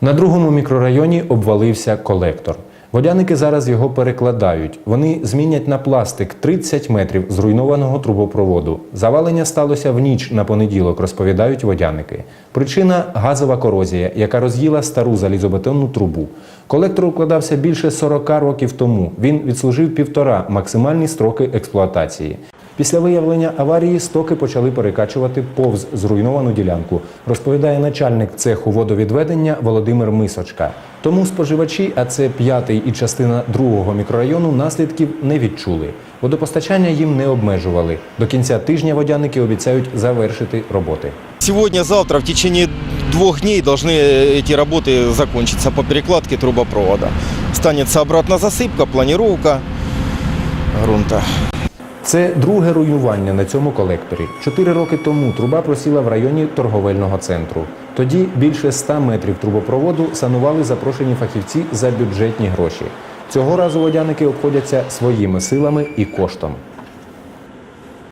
На другому мікрорайоні обвалився колектор. Водяники зараз його перекладають. Вони змінять на пластик 30 метрів зруйнованого трубопроводу. Завалення сталося в ніч на понеділок, розповідають водяники. Причина газова корозія, яка роз'їла стару залізобетонну трубу. Колектор укладався більше 40 років тому. Він відслужив півтора максимальні строки експлуатації. Після виявлення аварії стоки почали перекачувати повз зруйновану ділянку, розповідає начальник цеху водовідведення Володимир Мисочка. Тому споживачі, а це п'ятий і частина другого мікрорайону, наслідків не відчули. Водопостачання їм не обмежували. До кінця тижня водяники обіцяють завершити роботи. Сегодня-завтра в течение двух дней должны эти работы закончиться по перекладке трубопровода. Станется обратно засыпка, планировка грунта. Це друге руйнування на цьому колекторі. Чотири роки тому труба просіла в районі торговельного центру. Тоді більше 100 метрів трубопроводу санували запрошені фахівці за бюджетні гроші. Цього разу водяники обходяться своїми силами і коштом.